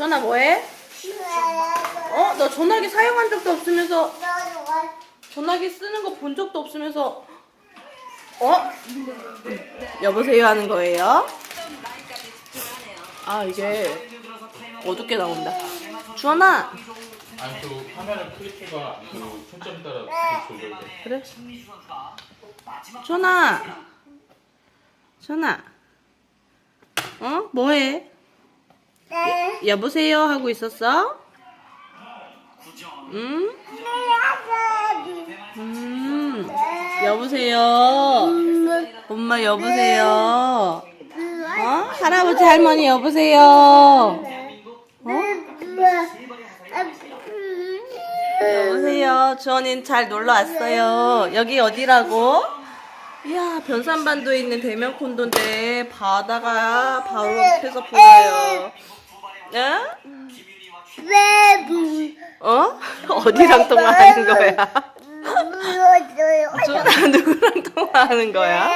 전화 뭐해? 어? 너 전화기 사용한 적도 없으면서 전화기 쓰는 거 본 적도 없으면서 어? 여보세요 하는 거예요? 아 이게 어둡게 나온다 주원아 아니 그 카메라 크기가 그 초점 따라 그 조절돼. 그래 주원아 주원아 어? 뭐해? 여보세요 하고 있었어? 응? 음 여보세요 엄마 여보세요 어? 할아버지 할머니 여보세요 어? 여보세요. 주원이는 잘 놀러 왔어요. 여기 어디라고? 이야, 변산반도에 있는 대면콘도인데 바다가 바로 옆에서 보여요. 네? 어? 어디랑 통화하는 거야? 주원아 누구랑 통화하는 거야?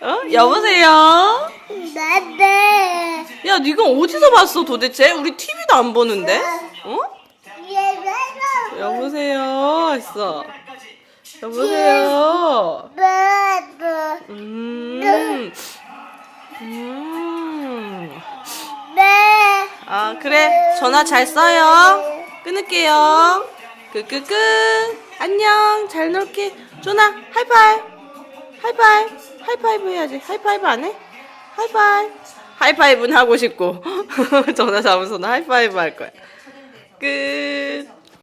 어? 여보세요? 야, 네가 어디서 봤어 도대체? 우리 TV도 안 보는데? 어? 여보세요? 했어. 여보세요? 음. 음. 아, 그래. 전화 잘 써요. 끊을게요. 끄끄끄. 안녕. 잘 놀게. 조나, 하이파이브. 하이파이브. 하이파이브 해야지. 하이파이브 안 해? 하이파이브. 하이파이브는 하고 싶고. 전화 잡으서는 하이파이브 할 거야. 끝.